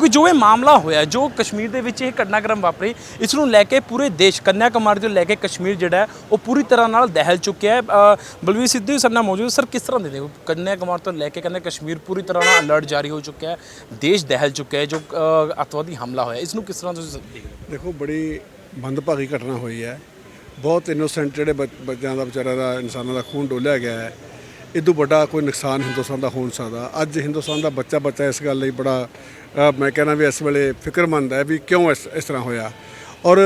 ਕਿਉਂਕਿ ਜੋ ਇਹ ਮਾਮਲਾ ਹੋਇਆ ਜੋ ਕਸ਼ਮੀਰ ਦੇ ਵਿੱਚ ਇਹ ਘਟਨਾਕ੍ਰਮ ਵਾਪਰੀ ਇਸ ਨੂੰ ਲੈ ਕੇ ਪੂਰੇ ਦੇਸ਼ ਕੰਨਿਆ ਕੁਮਾਰੀ ਤੋਂ ਲੈ ਕੇ ਕਸ਼ਮੀਰ ਜਿਹੜਾ ਉਹ ਪੂਰੀ ਤਰ੍ਹਾਂ ਨਾਲ ਦਹਿਲ ਚੁੱਕਿਆ ਹੈ। ਬਲਵੀਰ ਸਿੱਧੂ ਵੀ ਸਾਡੇ ਨਾਲ ਮੌਜੂਦ ਸਰ ਕਿਸ ਤਰ੍ਹਾਂ ਦੇ ਦੇਖੋ ਕੰਨਿਆ ਕੁਮਾਰੀ ਤੋਂ ਲੈ ਕੇ ਕਹਿੰਦੇ ਕਸ਼ਮੀਰ ਪੂਰੀ ਤਰ੍ਹਾਂ ਨਾਲ ਅਲਰਟ ਜਾਰੀ ਹੋ ਚੁੱਕਿਆ ਹੈ ਦੇਸ਼ ਦਹਿਲ ਚੁੱਕਿਆ ਹੈ ਜੋ ਅ, ਅੱਤਵਾਦੀ ਹਮਲਾ ਹੋਇਆ ਇਸ ਨੂੰ ਕਿਸ ਤਰ੍ਹਾਂ ਤੁਸੀਂ ਦੇਖਦੇ ਦੇਖੋ ਬੜੀ ਮੰਦਭਾਗੀ ਘਟਨਾ ਹੋਈ ਹੈ। ਬਹੁਤ ਇਨੋਸੈਂਟ ਜਿਹੜੇ ਬੱਚ- ਬੱਚਿਆਂ ਦਾ ਵਿਚਾਰਾ ਦਾ ਇਨਸਾਨਾਂ ਦਾ ਖੂਨ ਡੋਲਿਆ ਗਿਆ ਹੈ। ਇਦੋਂ ਵੱਡਾ ਕੋਈ ਨੁਕਸਾਨ ਹਿੰਦੁਸਤਾਨ ਦਾ ਹੋ ਨਹੀਂ ਸਕਦਾ। ਅੱਜ ਹਿੰਦੁਸਤਾਨ ਦਾ ਬੱਚਾ ਬੱਚਾ ਇਸ ਗੱਲ ਲਈ ਬੜਾ ਮੈਂ ਕਹਿੰਦਾ ਵੀ ਇਸ ਵੇਲੇ ਫਿਕਰਮੰਦ ਹੈ ਵੀ ਕਿਉਂ ਇਸ ਇਸ ਤਰ੍ਹਾਂ ਹੋਇਆ। ਔਰ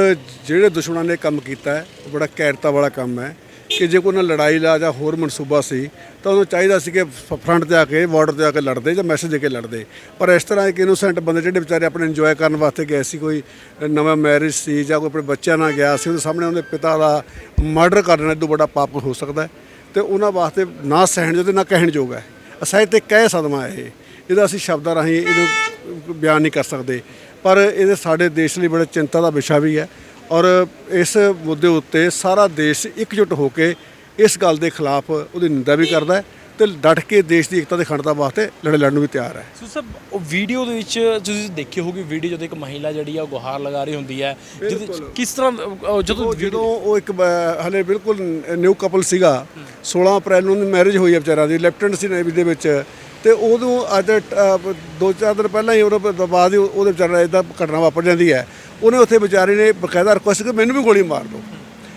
ਜਿਹੜੇ ਦੁਸ਼ਮਣਾਂ ਨੇ ਕੰਮ ਕੀਤਾ ਹੈ, ਉਹ ਬੜਾ ਕੈਰਤਾ ਵਾਲਾ ਕੰਮ ਹੈ ਕਿ ਜੇ ਕੋਈ ਨਾ ਲੜਾਈ ਲਾ ਜਾਂ ਹੋਰ ਮਨਸੂਬਾ ਸੀ, ਤਾਂ ਉਹਨੂੰ ਚਾਹੀਦਾ ਸੀ ਕਿ ਫਰੰਟ ਤੇ ਆ ਕੇ, ਬਾਰਡਰ ਤੇ ਆ ਕੇ ਲੜਦੇ ਜਾਂ ਮੈਸੇਜ ਦੇ ਕੇ ਲੜਦੇ। ਪਰ ਇਸ ਤਰ੍ਹਾਂ ਇੱਕ ਇਨੋਸੈਂਟ ਬੰਦੇ ਜਿਹੜੇ ਵਿਚਾਰੇ ਆਪਣੇ ਇੰਜੋਏ ਕਰਨ ਵਾਸਤੇ ਗਏ ਸੀ, ਕੋਈ ਨਵਾਂ ਮੈਰਿਜ ਸੀ ਜਾਂ ਕੋਈ ਆਪਣੇ ਬੱਚਿਆਂ ਨਾਲ ਗਿਆ ਸੀ, ਉਹਦੇ ਸਾਹਮਣੇ ਉਹਦੇ ਪਿਤਾ ਦਾ ਮਰਡਰ ਕਰਨਾ ਤੋਂ ਵੱਡਾ ਪਾਪ ਹੋ ਸਕਦਾ ਹੈ। ਤੇ ਉਹਨਾਂ ਵਾਸਤੇ ਨਾ ਸਹਿਣ ਜੋ ਤੇ ਨਾ ਕਹਿਣ ਯੋਗ ਹੈ। ਅਸਹਿ ਤੇ ਕਹਿ ਸਦਮਾ ਹੈ ਇਹ। ਇਹਦਾ ਅਸੀਂ ਸ਼ਬਦਾਂ ਰਾਹੀਂ ਇਹਨੂੰ ਬਿਆਨ ਨਹੀਂ ਕਰ ਸਕਦੇ। ਪਰ ਇਹਦੇ ਸਾਡੇ ਦੇਸ਼ ਲਈ ਬੜਾ ਚਿੰਤਾ ਦਾ ਵਿਸ਼ਾ ਵੀ ਹੈ ਔਰ ਇਸ ਮੁੱਦੇ ਉੱਤੇ ਸਾਰਾ ਦੇਸ਼ ਇਕਜੁੱਟ ਹੋ ਕੇ ਇਸ ਗੱਲ ਦੇ ਖਿਲਾਫ ਉਹਦੀ ਨਿੰਦਾ ਵੀ ਕਰਦਾ ਹੈ। ਤੇ ਡਟ ਕੇ ਦੇਸ਼ ਦੀ ਏਕਤਾ ਦੇ ਖੰਡਤਾ ਵਾਸਤੇ ਲੜੇ ਲੜਨ ਨੂੰ ਵੀ ਤਿਆਰ ਹੈ। ਸੋ ਸਰ ਉਹ ਵੀਡੀਓ ਦੇ ਵਿੱਚ ਤੁਸੀਂ ਦੇਖੀ ਹੋਗੀ ਵੀਡੀਓ ਜਦੋਂ ਇੱਕ ਮਹਿਲਾ ਜਿਹੜੀ ਆ ਉਹ ਗੁਹਾਰ ਲਗਾ ਰਹੀ ਹੁੰਦੀ ਹੈ। ਜਿਹਦੇ ਕਿਸ ਤਰ੍ਹਾਂ ਅਹ, ਜਦੋਂ ਉਹ ਜਦੋਂ ਉਹ ਇੱਕ ਬ- ਹਲੇ ਬਿਲਕੁਲ ਨਿਊ ਕਪਲ ਸੀਗਾ। 16 ਅਪ੍ਰੈਲ ਨੂੰ ਉਹਦੀ ਮੈਰਿਜ ਹੋਈ ਹੈ ਵਿਚਾਰਾ ਦੀ ਲੈਫਟਨੈਂਟ ਸੀ ਨੇਵੀ ਦੇ ਵਿੱਚ। ਤੇ ਉਦੋਂ ਅੱਜ ਅ, ਦੋ ਚਾਰ ਦਿਨ ਪਹਿਲਾਂ ਹੀ ਉਹਦੇ ਬਾਅਦ ਹੀ ਉਹਦੇ ਵਿਚਾਰਾ ਇਦਾਂ ਘਟਨਾ ਵਾਪਰ ਜਾਂਦੀ ਹੈ। ਉਹਨੇ ਉੱਥੇ ਵਿਚਾਰੇ ਨੇ ਬਕਾਇਦਾ ਰਿਕੁਐਸਟ ਕਿ ਮੈਨੂੰ ਵੀ ਗੋਲੀ ਮਾਰ ਦਿਓ।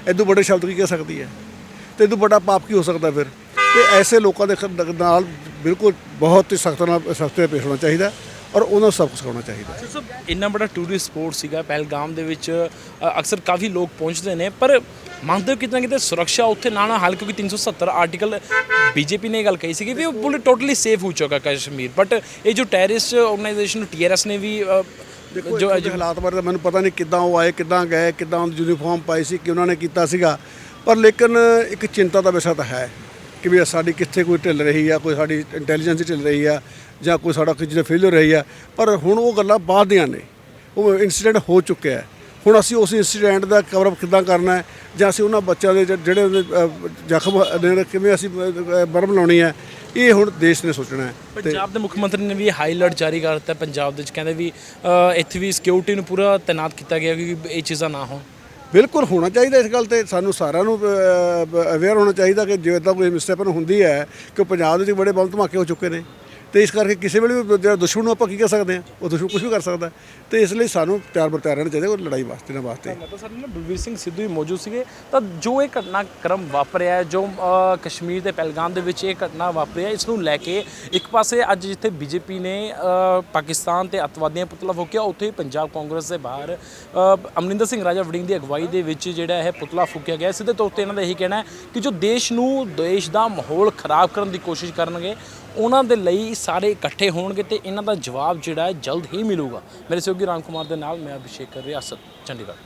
ਇਦੋਂ ਵੱਡੇ ਸ਼ਬਦ ਕੀ ਕਹਿ ਸਕਦੀ ਹੈ? ਤੇ ਇਦੋਂ ਵੱਡਾ ਪਾਪ ਕੀ ਹੋ ਸਕਦਾ ਫਿਰ? ਤੇ ਐਸੇ ਲੋਕਾਂ ਦੇ ਨਾਲ ਬਿਲਕੁਲ ਬਹੁਤ ਹੀ ਸਖਤ ਨਾਲ ਸਖਤ ਪੇਸ਼ ਹੋਣਾ ਚਾਹੀਦਾ ਔਰ ਉਹਨਾਂ ਨੂੰ ਸਬਕ ਸਿਖਾਉਣਾ ਚਾਹੀਦਾ। ਸਰ ਇੰਨਾ ਬੜਾ ਟੂਰਿਸਟ ਸਪੋਰਟ ਸੀਗਾ ਪਹਿਲਗਾਮ ਦੇ ਵਿੱਚ ਅਕਸਰ ਕਾਫੀ ਲੋਕ ਪਹੁੰਚਦੇ ਨੇ ਪਰ ਮੰਨਦੇ ਹੋ ਕਿਤੇ ਨਾ ਕਿਤੇ ਸੁਰੱਖਿਆ ਉੱਥੇ ਨਾ ਨਾ ਹਾਲ ਕਿਉਂਕਿ 370 ਆਰਟੀਕਲ ਬੀਜੇਪੀ ਨੇ ਗੱਲ ਕਹੀ ਸੀਗੀ ਵੀ ਉਹ ਪੂਰੇ ਟੋਟਲੀ ਸੇਫ ਹੋ ਚੁੱਕਾ ਕਸ਼ਮੀਰ। ਬਟ ਇਹ ਜੋ ਟੈਰਰਿਸਟ ਆਰਗੇਨਾਈਜੇਸ਼ਨ ਟੀਆਰਐਸ ਨੇ ਵੀ ਜੋ ਹਾਲਾਤ ਬਾਰੇ ਮੈਨੂੰ ਪਤਾ ਨਹੀਂ ਕਿੱਦਾਂ ਉਹ ਆਏ ਕਿੱਦਾਂ ਗਏ ਕਿੱਦਾਂ ਯੂਨੀਫਾਰਮ ਪਾਈ ਸੀ ਕਿ ਉਹਨਾਂ ਨੇ ਕੀਤਾ ਸੀਗਾ। ਪਰ ਲੇਕਿਨ ਇੱਕ ਚਿੰਤਾ ਦਾ ਵਿਸ਼ਾ ਤਾਂ ਹੈ। ਕਿ ਵੀ ਸਾਡੀ ਕਿੱਥੇ ਕੋਈ ਢਿੱਲ ਰਹੀ ਆ ਕੋਈ ਸਾਡੀ ਇੰਟੈਲੀਜੈਂਸ ਢਿੱਲ ਰਹੀ ਆ ਜਾਂ ਕੋਈ ਸਾਡਾ ਕਿਸੇ ਫੇਲਿਅਰ ਰਹੀ ਆ। ਪਰ ਹੁਣ ਉਹ ਗੱਲਾਂ ਬਾਅਦ ਦੀਆਂ ਨੇ। ਉਹ ਇਨਸੀਡੈਂਟ ਹੋ ਚੁੱਕਿਆ ਹੈ। ਹੁਣ ਅਸੀਂ ਉਸ ਇਨਸੀਡੈਂਟ ਦਾ ਕਵਰ ਅਪ ਕਿੱਦਾਂ ਕਰਨਾ ਹੈ? ਜਾਂ ਅਸੀਂ ਉਹਨਾਂ ਬੱਚਿਆਂ ਦੇ ਜਿਹੜੇ ਜ਼ਖਮ ਨੇ ਕਿਵੇਂ ਅਸੀਂ ਅ, ਬਰਮ ਲਾਉਣੀ ਹੈ ਇਹ ਹੁਣ ਦੇਸ਼ ਨੇ ਸੋਚਣਾ ਹੈ। ਪੰਜਾਬ ਦੇ ਮੁੱਖ ਮੰਤਰੀ ਨੇ ਵੀ ਹਾਈ ਅਲਰਟ ਜਾਰੀ ਕਰ ਦਿੱਤਾ ਪੰਜਾਬ ਦੇ ਵਿੱਚ। ਕਹਿੰਦੇ ਵੀ ਇੱਥੇ ਵੀ ਸਿਕਿਉਰਿਟੀ ਨੂੰ ਪੂਰਾ ਤਾਇਨਾਤ ਕੀਤਾ ਗਿਆ ਕਿ ਇਹ ਚੀਜ਼ਾਂ ਨਾ ਹੋਣ। ਬਿਲਕੁਲ ਹੋਣਾ ਚਾਹੀਦਾ ਇਸ ਗੱਲ ਤੇ। ਸਾਨੂੰ ਸਾਰਿਆਂ ਨੂੰ ਅਵੇਅਰ ਹੋਣਾ ਚਾਹੀਦਾ ਕਿ ਜੇ ਤਾਂ ਕੋਈ ਮਿਸਟੇਪਨ ਹੁੰਦੀ ਹੈ ਕਿ ਪੰਜਾਬ ਦੇ ਵਿੱਚ ਬੜੇ ਬੰਬ ਧਮਾਕੇ ਹੋ ਚੁੱਕੇ ਨੇ। ਤੇ ਇਸ ਕਰਕੇ ਕਿਸੇ ਵੇਲੇ ਵੀ ਜਿਹੜਾ ਦੁਸ਼ਮਣ ਨੂੰ ਆਪਾਂ ਕੀ ਕਹਿ ਸਕਦੇ ਹਾਂ ਉਹ ਦੁਸ਼ਮਣ ਕੁਝ ਵੀ ਕਰ ਸਕਦਾ ਹੈ। ਤੇ ਇਸ ਲਈ ਸਾਨੂੰ ਪਿਆਰ ਬਰ ਰਹਿਣਾ ਚਾਹੀਦਾ ਉਹ ਲੜਾਈ ਵਾਸਤੇ ਨਾ ਵਾਸਤੇ। ਤਾਂ ਸਾਡੇ ਨਾਲ ਬਲਵੀਰ ਸਿੰਘ ਸਿੱਧੂ ਵੀ ਮੌਜੂਦ ਸੀਗੇ। ਤਾਂ ਜੋ ਇਹ ਘਟਨਾਕ੍ਰਮ ਵਾਪਰਿਆ ਹੈ, ਜੋ ਕਸ਼ਮੀਰ ਦੇ ਪਹਿਲਗਾਮ ਦੇ ਵਿੱਚ ਇਹ ਘਟਨਾ ਵਾਪਰਿਆ ਇਸ ਨੂੰ ਲੈ ਕੇ ਇੱਕ ਪਾਸੇ ਅੱਜ ਜਿੱਥੇ ਬੀਜੇਪੀ ਨੇ ਪਾਕਿਸਤਾਨ ਤੇ ਅੱਤਵਾਦੀਆਂ ਪੁਤਲਾ ਫੂਕਿਆ ਉੱਥੇ ਹੀ ਪੰਜਾਬ ਕਾਂਗਰਸ ਦੇ ਬਾਹਰ ਅਮਰਿੰਦਰ ਸਿੰਘ ਰਾਜਾ ਵੜਿੰਗ ਦੀ ਅਗਵਾਈ ਦੇ ਵਿੱਚ ਜਿਹੜਾ ਇਹ ਪੁਤਲਾ ਫੂਕਿਆ ਗਿਆ। ਸਿੱਧੇ ਤੌਰ ਤੇ ਇਹਨਾਂ ਦਾ ਇਹੀ ਕਹਿਣਾ ਹੈ ਕਿ ਜੋ ਦੇਸ਼ ਨੂੰ ਦੇਸ਼ ਦਾ ਮਾਹੌਲ ਖਰਾਬ ਕਰਨ ਦੀ ਕੋਸ਼ਿਸ਼ ਕਰਨਗੇ ਉਹਨਾਂ ਦੇ ਲਈ ਸਾਰੇ ਇਕੱਠੇ ਹੋਣਗੇ ਤੇ ਇਹਨਾਂ ਦਾ ਜਵਾਬ ਜਿਹੜਾ ਹੈ ਜਲਦ ਹੀ ਮਿਲੂਗਾ। ਮੇਰੇ ਸਹਿਯੋਗੀ ਰਾਮ ਕੁਮਾਰ ਦੇ ਨਾਲ ਮੈਂ ਅਭਿਸ਼ੇਕ ਰਿਆਸਤ ਚੰਡੀਗੜ੍ਹ